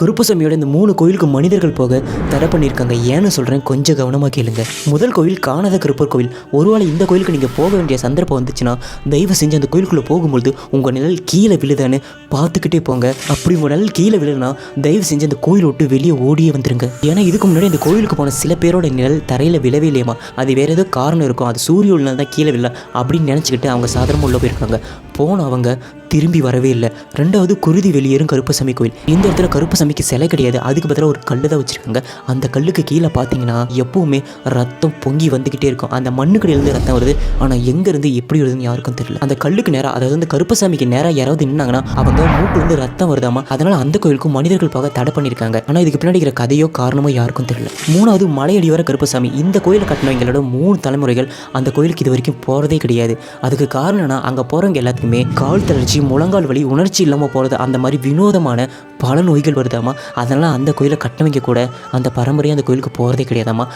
கருப்பசாமியோட இந்த மூணு கோயிலுக்கு மனிதர்கள் போக தடை பண்ணியிருக்காங்க. ஏன்னு சொல்கிறேன் கொஞ்சம் கவனமாக கேளுங்க. முதல் கோயில் காணாத கருப்பர் கோவில். ஒருவேளை இந்த கோயிலுக்கு நீங்கள் போக வேண்டிய சந்தர்ப்பம் வந்துச்சுன்னா தயவு செஞ்சு அந்த கோயிலுக்குள்ளே போகும்பொழுது உங்கள் நிழல் கீழே விழுதான்னு பார்த்துக்கிட்டே போங்க. அப்படி உங்கள் நிழல் கீழே விழுனா தயவு செஞ்சு அந்த கோயில் விட்டு வெளியே ஓடியே வந்துருங்க. ஏன்னா இதுக்கு முன்னாடி இந்த கோயிலுக்கு போன சில பேரோட நிழல் தரையில் விழவே இல்லையம்மா. அது வேறு ஏதோ காரணம் இருக்கும். அது சூரிய ஒளினால தான் கீழே விழல அப்படின்னு நினச்சிக்கிட்டு அவங்க சாதாரணமாக உள்ளே போயிருக்காங்க. போன அவங்க திரும்பி வரவே இல்லை. ரெண்டாவது குருதி வெளியேறும் கருப்பசாமி கோயில். இந்த இடத்துல கருப்பசாமிக்கு சிலை கிடையாது. அதுக்கு பதிலாக ஒரு கல் தான் வச்சுருக்காங்க. அந்த கல்லுக்கு கீழே பார்த்தீங்கன்னா எப்பவுமே ரத்தம் பொங்கி வந்துக்கிட்டே இருக்கும். அந்த மண்ணுக்கடியிலேருந்து ரத்தம் வருது. ஆனால் எங்கேருந்து எப்படி வருதுன்னு யாருக்கும் தெரியல. அந்த கல்லுக்கு நேராக அதாவது அந்த கருப்பசாமிக்கு நேராக யாராவது நின்னாங்கன்னா அவங்க மூட்டு ரத்தம் வருதாமா? அதனால் அந்த கோயிலுக்கும் மனிதர்கள் போக தடை பண்ணியிருக்காங்க. ஆனால் இதுக்கு பின்னாடி இருக்கிற கதையோ காரணமோ யாருக்கும் தெரியல. மூணாவது மலையடிவார கருப்பசாமி. இந்த கோயிலை கட்டினவங்களோட மூணு தலைமுறைகள் அந்த கோயிலுக்கு இது வரைக்கும் போகிறதே கிடையாது. அதுக்கு காரணம்னா அங்கே போகிறவங்க எல்லாத்துக்குமே கால் தளர்ச்சி முழங்கால் வலி உணர்ச்சி இல்லாமல் போகிறது அந்த மாதிரி வினோதமான பல நோய்கள் வருதாமா அதனால் அந்த கோயிலை கட்டமைக்க கூட அந்த பரம்பரையாக அந்த கோயிலுக்கு போகிறதே கிடையாதாம்மா.